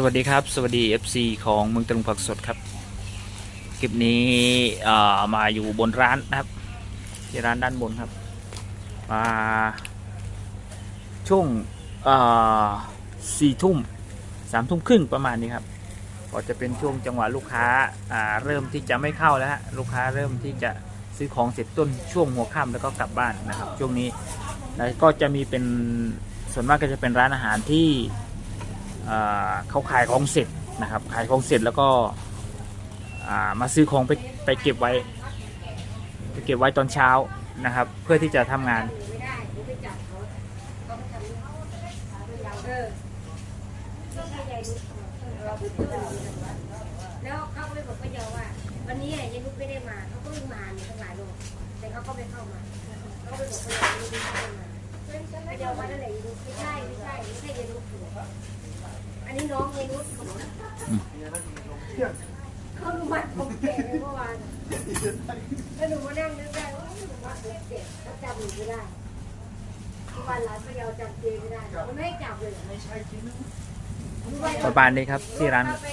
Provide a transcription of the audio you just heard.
สวัสดีครับ สวัสดี FC ของเมืองตรุงผักสดครับ คลิปนี้มาอยู่บนร้านนะครับที่ร้านด้านบนครับ มาช่วงสี่ทุ่มสามทุ่มครึ่งประมาณนี้ครับ ก็จะเป็นช่วงจังหวะลูกค้าาเริ่มที่จะไม่เข้าแล้วฮะลูกค้าเริ่มที่จะซื้อของเสร็จต้นช่วงหัวค่ำแล้วก็กลับบ้านนะครับ ช่วงนี้แล้วก็จะมีเป็นส่วนมากก็จะเป็นร้านอาหารที่ เขาขายของเสร็จนะครับ ขายของเสร็จแล้วก็มาซื้อของไปไปเก็บไว้ไปเก็บไว้ตอนเช้านะครับ เพื่อที่จะทำงานเขาต้องทำเออต้องให้ยายนุชเราเจอแล้วเขาก็เลยบอกป้ายาวว่า วันนี้ยายนุชไม่ได้มาเขาก็วิ่งมาเนี่ยทั้งหลายโลกแต่เขาก็ไม่เข้ามาเขาไปบอกป้ายาวนุชไม่ได้มาป้ายวมาแล้วไหนยายนุชไม่ใช่ยายนุช อันนี้น้องยายนุชเขาดูมัดผมเก่เมื่อวานแล้วหนูมานั่งนึกได้ว่าหนูมัดผมเก่งเขาจำหนูไม่ได้ทุกวันร้านพะเยาจำเจไม่ได้มันไม่ให้จับเลยไม่ใช่จริงประมาณนี้ครับที่ร้าน เรไป